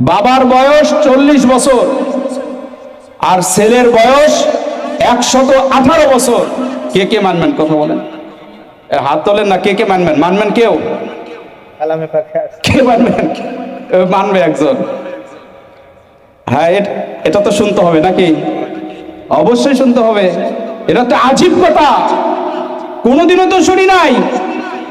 বাবার বয়স চল্লিশ বছর আর ছেলের বয়স একশত আঠারো বছর। কে কে মানবেন কথা বলেন? হাত তোলেন না কে কে মানবেন? মানবেন কেউ? কে মানবেন? মানবে একজন। হ্যাঁ এট- এটা তো শুনতে হবে নাকি? অবশ্যই শুনতে হবে। এটা তো আজীব কথা। কোনোদিনও তো শুনি নাই।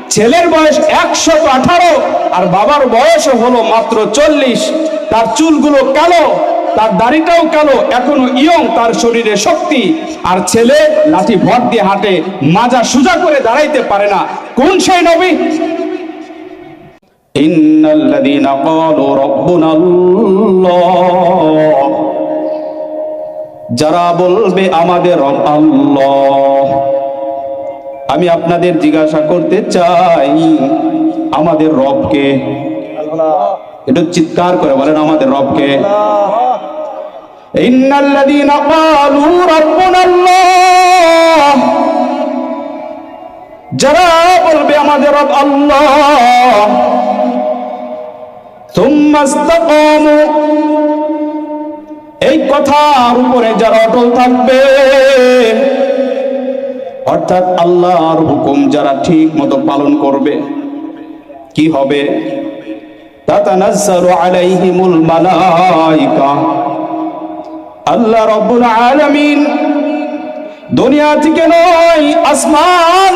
ছেলের বয়স একশো আঠারো আর বাবার বয়স হলো মাত্র চল্লিশ। তার চুলগুলো কালো তার দাড়িটাও কালো এখনও ইয়ং তার শরীরে শক্তি। আর ছেলে লাঠি ভর দিয়ে হাঁটে মাজা সুজা করে দাঁড়াইতে পারে না। কোন সেই নবী? ইন্নাল্লাযীনা ক্বালু রাব্বুনা আল্লাহ যারা বলবে আমাদের রব আল্লাহ। আমি আপনাদের জিজ্ঞাসা করতে চাই আমাদের রবকে। আল্লাহ। একটু চিৎকার করে বলেন আমাদের রবকে। যারা বলবে আমাদের রব আল্লাহ। এই কথার উপরে যারা অটল থাকবে, অর্থাৎ আল্লাহর হুকুম যারা ঠিক মতো পালন করবে, কি হবে? আলাইহিমুল আল্লাহ দুনিয়া নয়, আসমান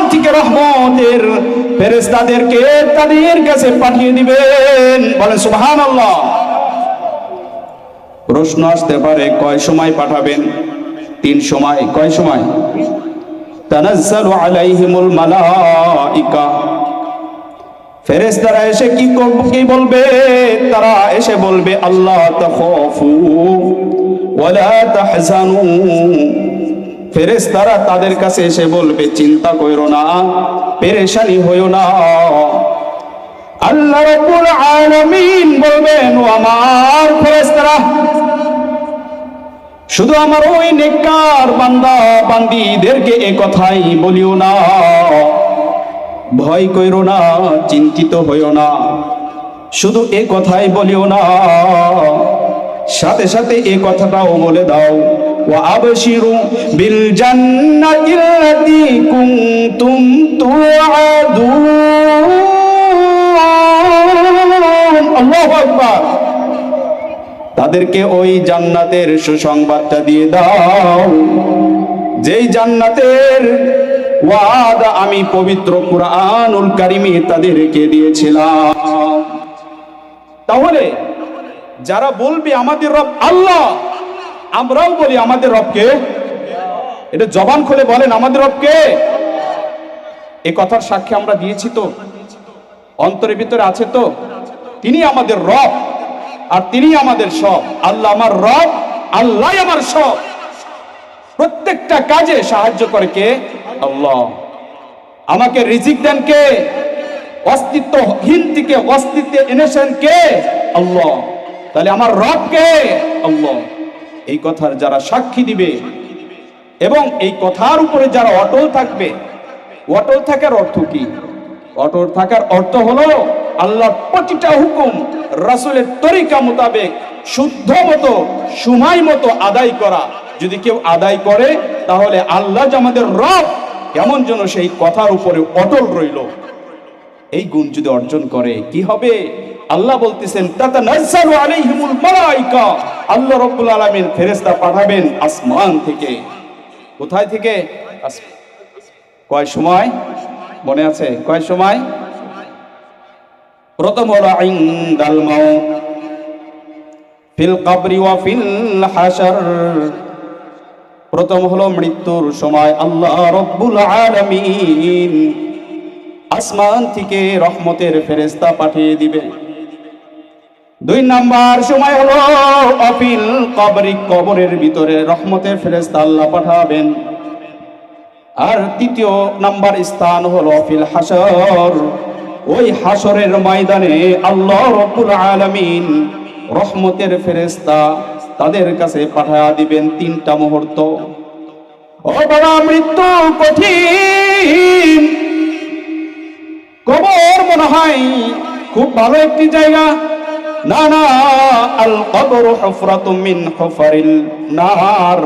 ফেরেশতাদেরকে তাদের কাছে পাঠিয়ে সুবহানাল্লাহ। প্রশ্ন আসতে পারে, কয় সময় পাঠাবেন? তিন সময়, কয় সময়? তানাজ্জালু আলাইহিমুল মালাইকা। ফেরেশতারা এসে কি কি বলবে? তারা এসে বলবে, আল্লাহ তাখাফু ওয়ালা ফেরেশতারা তাদের কাছে এসে বলবে, চিন্তা করো না, পেরেশানি হইও না। আল্লাহ রাব্বুল আলামিন বলবেন, ও আমার ফেরেশতারা, শুধু আমার ওই নেককার বান্দা, বান্দিদেরকে এ কথাই বলিও না। ভয় কইরো না, চিন্তিত হইও না। শুধু এ কথাই বলিও না, সাথে সাথে এ কথাটাও বলে দাও। তাদেরকে ওই জান্নাতের সুসংবাদটা দিয়ে দাও। যেই জান্নাতের ওয়াদা আমি পবিত্র কুরআনুল কারিমে তাদেরকে দিয়েছিলাম। তাহলে যারা বলবে আমাদের রব আল্লাহ, আমরাও বলি আমাদের রবকে। এটা জবান খুলে বলেন, আমাদের রবকে। এ কথার সাক্ষী আমরা দিয়েছি তো। অন্তরের ভিতরে আছে তো। তিনি আমাদের রব, আর তিনি আমাদের সব। আল্লাহ আমার রব, আল্লাহ আমার সব। প্রত্যেকটা কাজে সাহায্য করে কে? আল্লাহ। আমাকে রিজিক দেন কে? অস্তিত্বহীন থেকে অস্তিত্বে এনেছেন কে? আল্লাহ। তাহলে আমার রব কে? আল্লাহ। এই কথার যারা সাক্ষী দিবে এবং এই কথার উপরে যারা অটল থাকবে, অটল থাকার অর্থ কি? অটল থাকার অর্থ হলো আল্লাহর প্রতিটা হুকুম রাসূলের তরিকা মোতাবেক শুদ্ধ মতো, সময় মতো আদায় করা। যদি কেউ আদায় করে, তাহলে আল্লাহ আমাদের রব কেমন যেন সেই কথার উপরে অটল রইল। এই গুণ যদি অর্জন করে, কি হবে? আল্লাহ বলতেছেন আল্লাহ রাব্বুল আলামিন ফেরেশতা পাঠাবেন আসমান থেকে। কোথায় থেকে? কয় সময়? মনে আছে? কয় সময়? প্রথম হলো ইনদাল মাউত ফিল কবরি ওয়া ফিল হাশর। প্রথম হলো মৃত্যুর সময়, আল্লাহ রব্বুল আলমিন আসমান থেকে রহমতের ফেরেস্তা পাঠিয়ে দিবে দুই নাম্বার সময় হলো অফিল কবরি কবরের ভিতরে রহমতের ফেরেস্তা আল্লাহ পাঠাবেন। আর তৃতীয় নাম্বার স্থান হলো অফিল হাসর ওই হাসরের ময়দানে আল্লাহ রব্বুল আলমিন রহমতের ফেরেশতা তাদের কাছে পাঠায়া দিবেন তিনটা মুহূর্ত। ও বাবা, মৃত্যু কঠিন। কবর মনে হয় খুব ভালো একটি জায়গা। না না, আল কবর হুফরাতুম মিন হুফারিল নার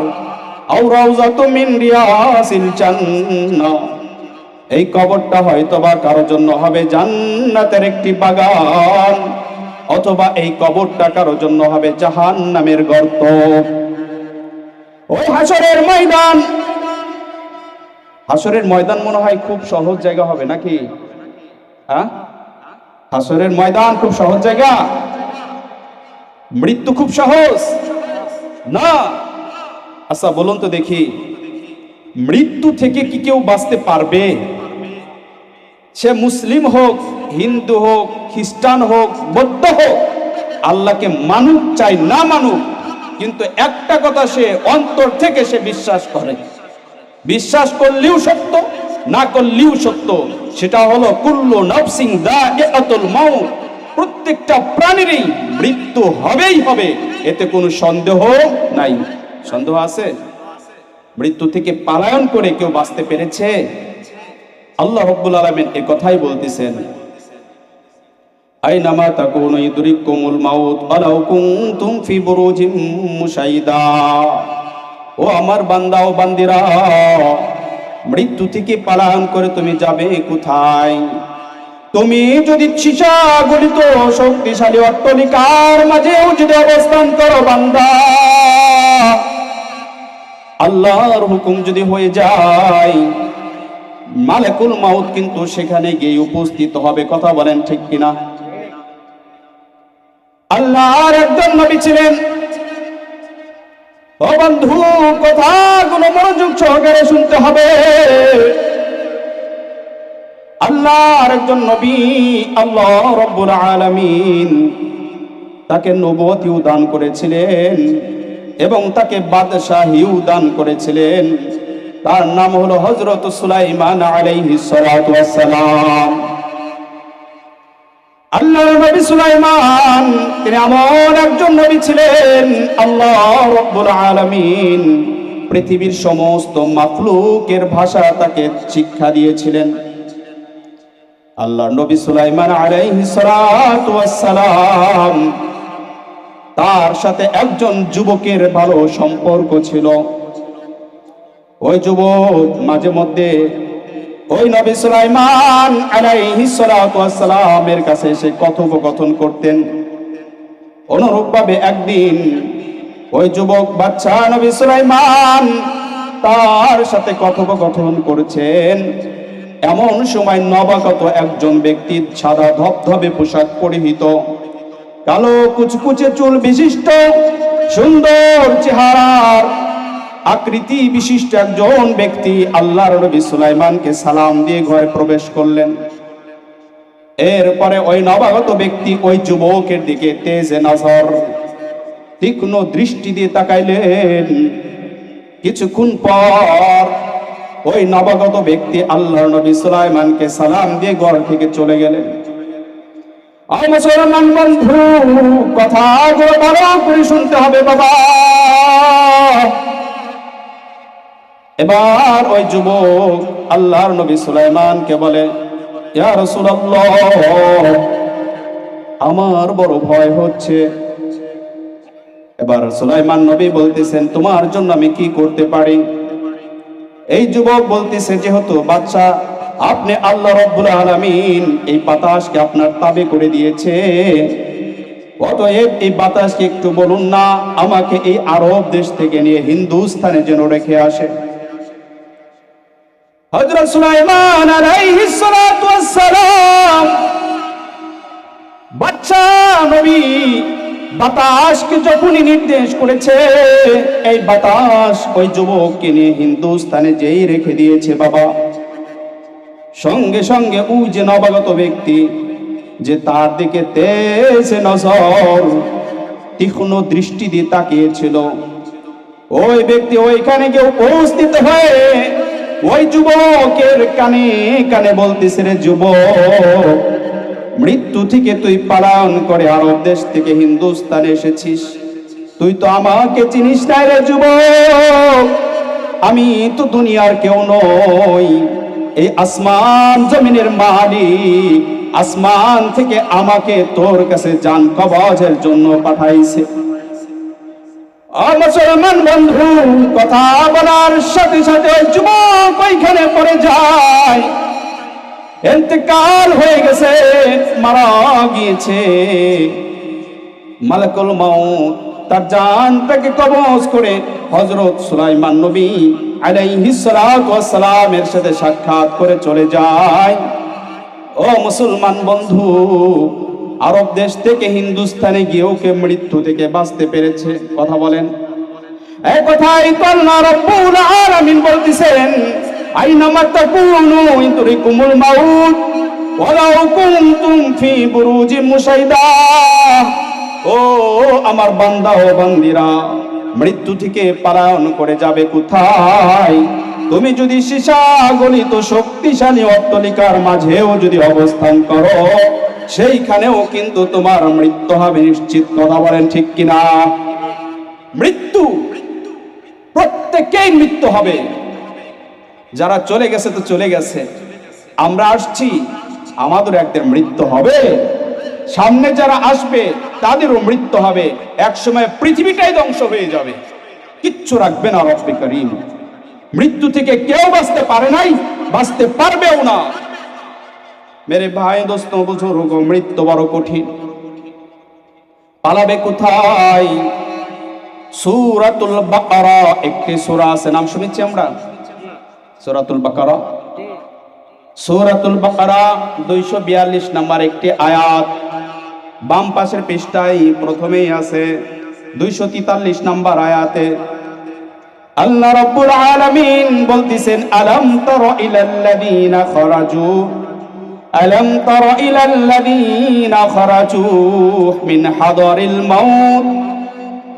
আও রাউজাতুম মিন রিয়াসিল জান্নাহ। এই কবরটা হয়তো বা কারও জন্য হবে জান্নাতের একটি বাগান। অথবা এই কবরটা কারও জন্য হবে জাহান নামের গর্ত। ওই হাসরের ময়দান। হাসরের ময়দান মনে হয় খুব সহজ জায়গা হবে নাকি? হ্যাঁ? হাসরের ময়দান খুব সহজ জায়গা। মৃত্যু খুব সহজ। না। আচ্ছা বলুন তো দেখি। মৃত্যু থেকে কি কেউ বাঁচতে পারবে? সে মুসলিম হোক, হিন্দু হোক খ্রিস্টান হোক, বৌদ্ধ হোক, আল্লাহকে মানুক চাই, না মানুক, কিন্তু একটা কথা সে অন্তর থেকে সে বিশ্বাস করে। বিশ্বাস করলেও সত্য, না করলেও সত্য, সেটা হলো কুল্লু নফসিং দা মাউত। প্রত্যেকটা প্রাণীরই মৃত্যু হবেই হবে, এতে কোনো সন্দেহ নাই। সন্দেহ আছে? মৃত্যু থেকে পালায়ন করে কেউ বাঁচতে পেরেছে? আল্লাহ রব্বুল আলমিন এ কথাই বলতেছেন আইনামা তাকুনু ইদরিকুমুল মাউত ওয়ালাউ কুনতুম ফি বুরুজিম মুশাইদা। ও আমার বান্দা ও বান্দিরা, মৃত্যু থেকে পালায়ন করে তুমি যাবে কোথায়? তুমি যদি ছিসা গলিত শক্তিশালী অট্টলিকার মাঝেও যদি অবস্থান করো বান্দা। আল্লাহর হুকুম যদি হয়ে যায়, মালেকুল মাউত কিন্তু সেখানে গিয়ে উপস্থিত হবে, কথা বলেন ঠিক কিনা? আল্লাহর একজন নবী ছিলেন। ও বন্ধু, কথাগুলো মনোযোগ সহকারে শুনতে হবে। আল্লাহর একজন নবী, আল্লাহ রব্বুল আলামিন তাকে নবতিও দান করেছিলেন এবং তাকে বাদশাহীও দান করেছিলেন। তার নাম হলো হযরত সুলাইমান আলাইহিস সালাম। আল্লাহর নবী সুলাইমান, তিনি এমন একজন নবী ছিলেন, আল্লাহ রব্বুল আলামিন। পৃথিবীর সমস্ত মাফলুকের ভাষা তাকে শিক্ষা দিয়েছিলেন। আল্লাহ নবী সুলাইমান সালাম তার সাথে একজন যুবকের ভালো সম্পর্ক ছিল। ওই যুবক মাঝে মধ্যে ওই নবী সুলাইমান আলাইহিস সালাতু ওয়াস কাছে এসে কথোপকথন করতেন। অনুরূপভাবে একদিন ওই যুবক বাচ্চা নবী সুলাইমান তার সাথে কথোপকথন করছেন। এমন সময় নবাগত একজন ব্যক্তি সাদা ধবধবে পোশাক পরিহিত, কালো কুচকুচে চুল বিশিষ্ট, সুন্দর চেহারার আকৃতি বিশিষ্ট একজন ব্যক্তি আল্লাহর নবী সুলাইমানকে সালাম দিয়ে ঘরে প্রবেশ করলেন। এরপরে ওই নবাগত ব্যক্তি ওই যুবকের দিকে তেজে নজর, তীক্ষ্ণ দৃষ্টি দিয়ে তাকাইলেন। কিছুক্ষণ পর ওই নবাগত ব্যক্তি আল্লাহর নবী সুলাইমানকে সালাম দিয়ে ঘর থেকে চলে গেলেন। মুসলমান বন্ধু কথাগুলো ভালো করে শুনতে হবে বাবা। এবার ওই যুবক আল্লাহর নবী সুলাইমানকে বলে আমার বড় ভয় হচ্ছে। এবার সুলাইমান নবী বলতেছেন, তোমার জন্য আমি কি করতে পারি? এই যুবক বলতেছে, যেহেতু বাচ্চা, আপনি আল্লাহ রব্বুল আলামিন এই বাতাসকে আপনার তাবে করে দিয়েছে। অতএব এই বাতাসকে একটু বলুন না, আমাকে এই আরব দেশ থেকে নিয়ে হিন্দুস্থানে যেন রেখে আসে। হযরত সুলাইমান সালাতু ওয়াস সালাম বাচ্চা নবী বাতাসকে যখনই নির্দেশ করেছে, এই বাতাস ওই যুবককে নিয়ে হিন্দুস্তানে যেই রেখে দিয়েছে বাবা। সঙ্গে সঙ্গে ও যে নবাগত ব্যক্তি যে তার দিকে তেজে নজর, তীক্ষ্ণ দৃষ্টি দিয়ে তাকিয়েছিল, ওই ব্যক্তি ওইখানে গিয়ে উপস্থিত হয়ে ওই যুবকের কানে কানে বলতেছে রে যুবক, মৃত্যু থেকে তুই পালন করে আরব দেশ থেকে হিন্দুস্তানে এসেছিস। তুই তো আমাকে চিনিস না রে যুবক, আমি তো দুনিয়ার কেউ নই। এই আসমান জমিনের মালিক আসমান থেকে আমাকে তোর কাছে জান কবজের জন্য পাঠাইছে। মুসলমান বন্ধু, কথা বলার সাথে সাথে যুবক ওইখানে পড়ে যায়। এতেকাল হয়ে গেছে, মারা গিয়েছে। মালাকুল মাউত, তার জানটাকে কবজ করে হযরত সুলাইমান নবী আলাইহিস সালাতু ওয়াস সালামের সাথে সাক্ষাৎ করে চলে যায়। ও মুসলমান বন্ধু আরব দেশ থেকে হিন্দুস্তানে গিয়েও কে মৃত্যু থেকে বাঁচতে পেরেছে? কথা বলেন। এই কথাই আল্লাহ রাব্বুল আলামিন বলতেছেন আইনামা তাকুনু ইদরিকুমুল মাউত, ওয়ালাউ কুনতুম ফি বুরুজিন মুশাইদা। ও আমার বান্দা ও বান্দিরা, মৃত্যু থেকে পালায়ন করে যাবে কোথায়? তুমি যদি সীসা গলিত শক্তিশালী অট্টলিকার মাঝেও যদি অবস্থান করো সেইখানেও কিন্তু তোমার মৃত্যু হবে নিশ্চিত। কথা বলেন ঠিক কিনা? মৃত্যু! প্রত্যেকেই মৃত্যু হবে। যারা চলে গেছে তো চলে গেছে। আমরা আসছি, আমাদের একদের মৃত্যু হবে। সামনে যারা আসবে, তাদেরও মৃত্যু হবে। একসময় পৃথিবীটাই ধ্বংস হয়ে যাবে। কিচ্ছু রাখবে না রব্বে করিম। মৃত্যু থেকে কেউ বাঁচতে পারে নাই, বাঁচতে পারবেও না। মেরে ভাই দোস্ত বুঝুর্গ মৃত্যু বড় কঠিন পালাবে কোথায় সূরাতুল বাকারা একটি সূরা আছে নাম শুনেছি আমরা সূরাতুল বাকারা সূরাতুল বাকারা দুইশো বিয়াল্লিশ নাম্বার একটি আয়াত বাম পাশের পৃষ্ঠায় প্রথমেই আছে 243 নম্বর আয়াতে আল্লাহ রাব্বুল আলামিন বলতেছেন, আলাম তারা ইলাল্লাযীনা খরাজু? আলাম তারা ইলাল্লাযীনা খরাজু মিন হাদারিল মাউত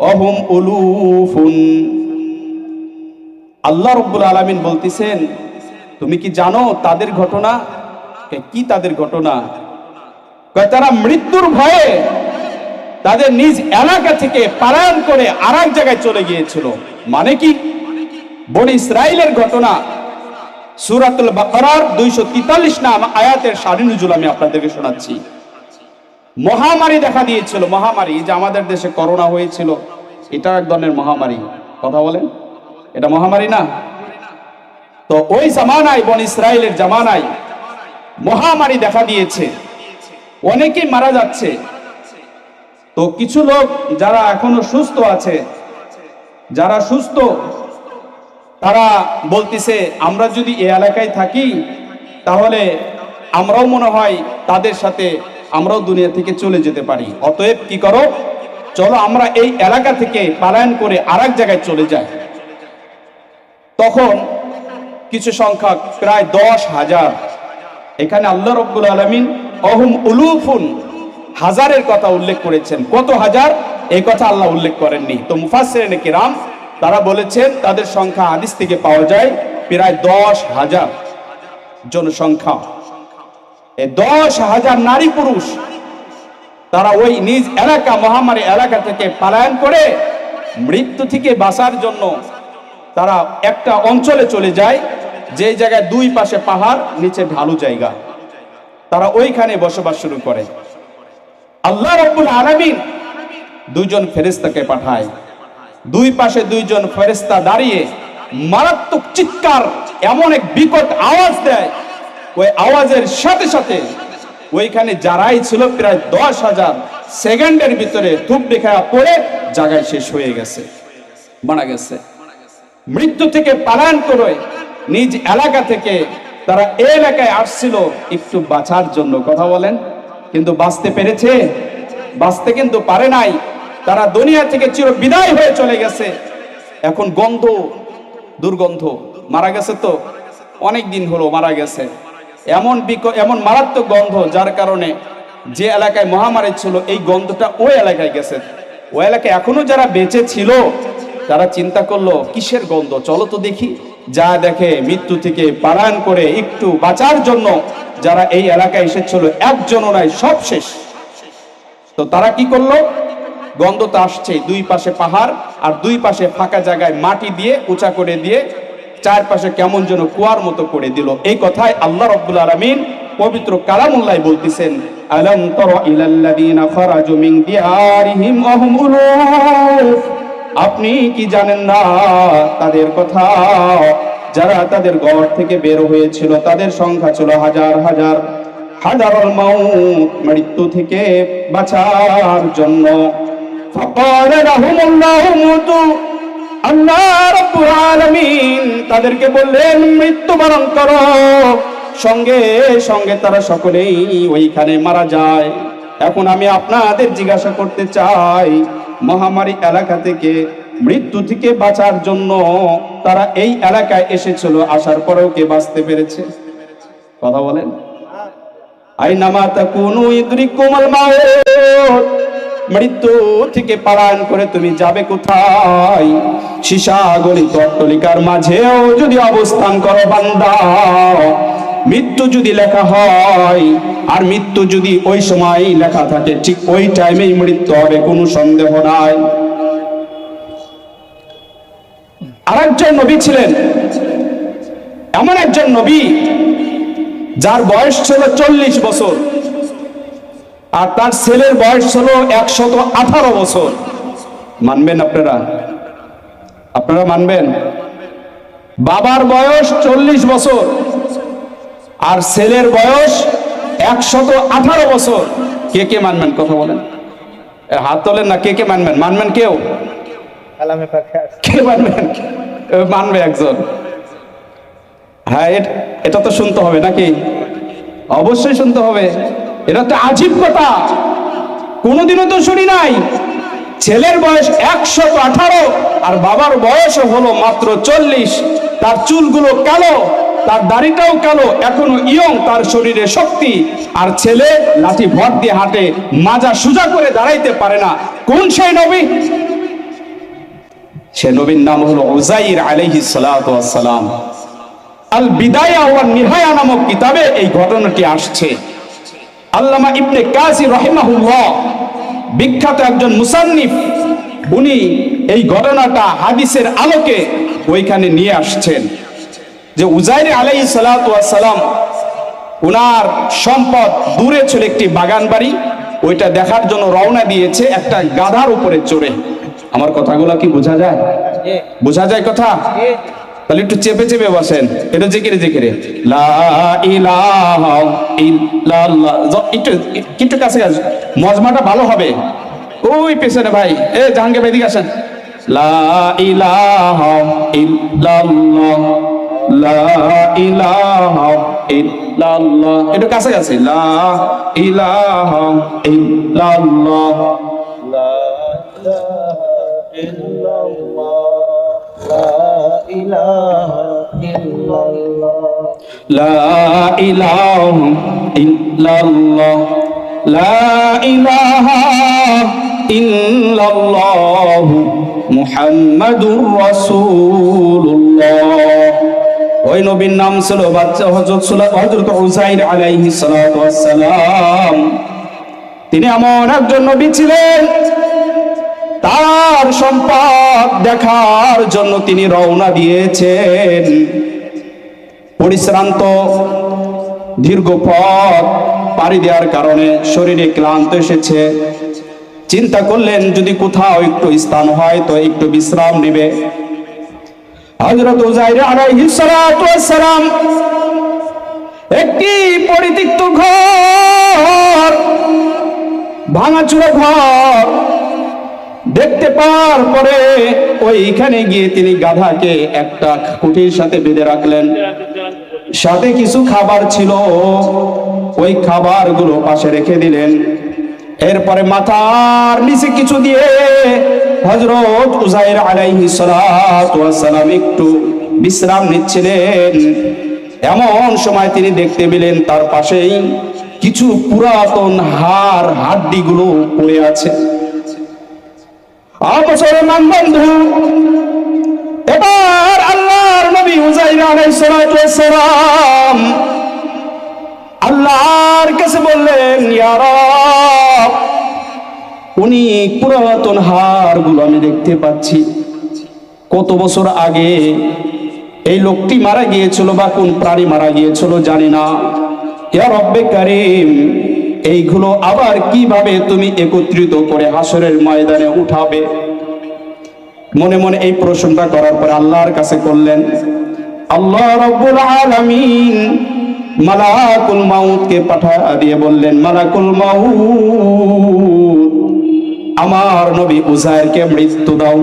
অহুম উলুফুন। আল্লাহ রব্বুল আলামিন বলতেছেন, তুমি কি জানো তাদের ঘটনা? কি তাদের ঘটনা? তারা মৃত্যুর ভয়ে তাদের নিজ এলাকা থেকে পালায়ন করে আর জায়গায় চলে গিয়েছিল। মানে কি? বনি ইসরায়েলের ঘটনা। সুরাতুল বাকারার দুইশো তিতাল্লিশ নাম আয়াতের সারি নজুল আমি আপনাদেরকে শোনাচ্ছি। মহামারী দেখা দিয়েছিল, মহামারী যে আমাদের দেশে করোনা হয়েছিল, এটা এক ধরনের মহামারী। কথা বলেন, এটা মহামারী না? তো ওই জামানায়, বন ইসরায়েলের জামানায় মহামারী দেখা দিয়েছে। অনেকেই মারা যাচ্ছে। তো কিছু লোক যারা এখনও সুস্থ আছে, যারা সুস্থ তারা বলতেছে, আমরা যদি এ এলাকায় থাকি, তাহলে আমরাও মনে হয় তাদের সাথে আমরাও দুনিয়া থেকে চলে যেতে পারি। অতএব কি করো? চলো আমরা এই এলাকা থেকে পালায়ন করে আর জায়গায় চলে যাই। তখন কিছু সংখ্যা প্রায় দশ হাজার। এখানে আল্লাহ রব্বুল আলমিন অহুম উলুফুন হাজারের কথা উল্লেখ করেছেন। কত হাজার? এই কথা আল্লাহ উল্লেখ করেননি। তো মুফাসের কিরাম তারা বলেছেন তাদের সংখ্যা হাদিস থেকে পাওয়া যায় প্রায় দশ হাজার জনসংখ্যা। দশ হাজার নারী পুরুষ তারা ওই নিজ এলাকা, মহামারী এলাকা থেকে পালায়ন করে মৃত্যু থেকে বাঁচার জন্য তারা একটা অঞ্চলে চলে যায় যে জায়গায় দুই পাশে পাহাড়, নিচে ঢালু জায়গা। তারা ওইখানে বসবাস শুরু করে। আল্লাহ রব্বুল আলামিন দুইজন ফেরেস্তাকে পাঠায়। দুই পাশে দুইজন ফেরেস্তা দাঁড়িয়ে মারাত্মক চিৎকার, এমন এক বিকট আওয়াজ দেয়। ওই আওয়াজের সাথে সাথে ওইখানে যারাই ছিল, প্রায় দশ হাজার সেকেন্ডের ভিতরে ধূপ দেখায় পড়ে জায়গায় শেষ হয়ে গেছে, মারা গেছে। মৃত্যু থেকে পালায়ন করে নিজ এলাকা থেকে তারা এই এলাকায় আসছিল একটু বাঁচার জন্য, কথা বলেন। কিন্তু বাঁচতে পেরেছে? বাঁচতে কিন্তু পারে নাই। তারা দুনিয়া থেকে চির বিদায় হয়ে চলে গেছে। এখন গন্ধ, দুর্গন্ধ, মারা গেছে তো? অনেক দিন হলো মারা গেছে। এমন এমন মারাত্মক গন্ধ যার কারণে যে এলাকায় মহামারী ছিল, এই গন্ধটা ওই এলাকায় গেছে। ওই এলাকায় এখনও যারা বেঁচে ছিল, তারা চিন্তা করল, কিসের গন্ধ? চলো তো দেখি। যা দেখে মৃত্যু থেকে পালায়ন করে একটু বাঁচার জন্য যারা এই এলাকায় এসেছিল, একজনও নাই সব শেষ তো তারা কি করল? গন্ধ তো আসছে দুই পাশে পাহাড় আর দুই পাশে ফাঁকা জায়গায় মাটি দিয়ে উঁচা করে দিয়ে চারপাশে কেমন যেন কুয়ার মতো করে দিল। এই কথায় আল্লাহ রব্বুল আলমিন পবিত্র কালামুল্লাহ বলতেছেন আপনি কি জানেন না তাদের কথা? যারা তাদের ঘর থেকে বের হয়েছিল, তাদের সংখ্যা ছিল হাজার হাজার। হাজার মৃত্যু থেকে বাঁচার জন্য فقال لهم الله موتوا আল্লাহ রাব্বুল আলামিন তাদেরকে বললেন মৃত্যুবরণ করো সঙ্গে সঙ্গে তারা সকলেই ওইখানে মারা যায় এখন আমি আপনাদের জিজ্ঞাসা করতে চাই মহামারী এলাকা থেকে মৃত্যু থেকে বাঁচার জন্য তারা এই এলাকায় এসেছিল আসার পরেও কে বাঁচতে পেরেছে কথা বলেন আইনামা তাকুনু ইদরিকুমুল মাউত মৃত্যু থেকে পালায়ন করে তুমি যাবে কোথায়? সীসা গলিত অট্টলিকার মাঝেও যদি অবস্থান করো বান্দা, মৃত্যু যদি লেখা হয়, আর মৃত্যু যদি ওই সময় লেখা থাকে, ঠিক ওই টাইমেই মৃত্যু হবে, কোনো সন্দেহ নাই। আর একজন নবী ছিলেন। এমন একজন নবী, যার বয়স ছিল চল্লিশ বছর। আর তার ছেলের বয়স ছিল একশত আঠারো বছর। মানবেন আপনারা? আপনারা মানবেন? বাবার বয়স চল্লিশ বছর আর ছেলের বয়স একশত আঠারো বছর। কে কে মানবেন? কথা বলেন। হাত তোলেন না কে কে মানবেন? মানবেন কেউ? কে মানবেন? মানবে একজন। হ্যাঁ এটা তো শুনতে হবে নাকি? অবশ্যই শুনতে হবে। এটা তো আজীব কথা। কোনোদিনও তো শুনি নাই, ছেলের বয়স একশো আঠারো আর বাবার বয়স হলো মাত্র চল্লিশ। তার চুলগুলো কালো, তার দাড়িটাও কালো, এখনও ইয়ং, তার শরীরে শক্তি। আর ছেলে লাঠি ভর দিয়ে হাঁটে, মাজা সুজা করে দাঁড়াইতে পারে না। কোন সেই নবী? সে নবীর নাম হলো সালাতু ওয়াস সালাম। আল বিদায়া ওয়া নিহায়া নামক কিতাবে এই ঘটনাটি আসছে। আল্লামা ইবনে কাসি রহিমাহুল্লাহ বিখ্যাত একজন মুসান্নিফ উনি এই ঘটনাটা হাদিসের আলোকে ওইখানে নিয়ে আসছেন যে উজাইর আলাই সালাম ওনার সম্পদ দূরে ছিল একটি বাগান বাড়ি ওইটা দেখার জন্য রওনা দিয়েছে একটা গাধার উপরে চড়ে। আমার কথাগুলো কি বোঝা যায়? বোঝা যায় কথা? তাহলে একটু চেপে চেপে বসেন। এটা জিকিরে জিকিরে। একটু কাছে কাছে মজমাটা ভালো হবে। ওই পেছনে ভাই, এ জাহাঙ্গীর ভাই দিকে আসেন। লা ইলাহা ইল্লাল্লাহ। লা ইলাহা ইল্লাল্লাহ। একটু কাছে কাছে। লা ইলাহা ইল্লাল্লাহ। লা ইলাহা ইল্লাল্লাহ। লা ইলাহা ইল্লাল্লাহ। লা ইলাহা ইল্লাল্লাহ। লা ইলাহা ইল্লাল্লাহ মুহাম্মাদুর রাসূলুল্লাহ। ওই নবীর নাম ছিল বাচ্চা হযরত সুলাইমান হযরত উযাইর আলাইহিস সালাম। তিনি আমার একজন নবী ছিলেন তার সম্পদ দেখার জন্য তিনি রওনা দিয়েছেন। পরিশ্রান্ত, দীর্ঘ পথ পাড়ি দেওয়ার কারণে শরীরে ক্লান্ত এসেছে। চিন্তা করলেন, যদি কোথাও একটু স্থান হয় তো একটু বিশ্রাম নেবে। একটি পরিত্যক্ত ঘর, ভাঙাচুরা ঘর দেখতে পাওয়ার পরে ওইখানে গিয়ে তিনি গাধাকে একটা কুটির সাথে বেঁধে রাখলেন। সাথে কিছু খাবার ছিল। ওই খাবারগুলো পাশে রেখে দিলেন। এরপরে মাথার নিচে কিছু দিয়ে হজরত উজাইর ওয়াস সালাম একটু বিশ্রাম নিচ্ছিলেন। এমন সময় তিনি দেখতে পেলেন তার পাশেই কিছু পুরাতন হাড়, হাড্ডিগুলো পড়ে আছে। মুসলমান বন্ধু। এবার আল্লাহর নবী উজাইর আলাইহিস সালাতু ওয়াস সালাম আল্লাহর কাছে বললেন উনি পুরাতন হাড়গুলো আমি দেখতে পাচ্ছি। কত বছর আগে এই লোকটি মারা গিয়েছিল বা কোন প্রাণী মারা গিয়েছিল জানি না। ইয়া রব্বে কারিম এইগুলো আবার কীভাবে তুমি একত্রিত করে হাসরের ময়দানে উঠাবে? মনে মনে এই প্রশ্নটা করার পর আল্লাহর কাছে করলেন, আল্লাহ রব্বুল আলামিন মালাকুল মাউতকে পাঠা দিয়ে বললেন, মালাকুল মাউত, আমার নবী উজাইরকে মৃত্যু দাও।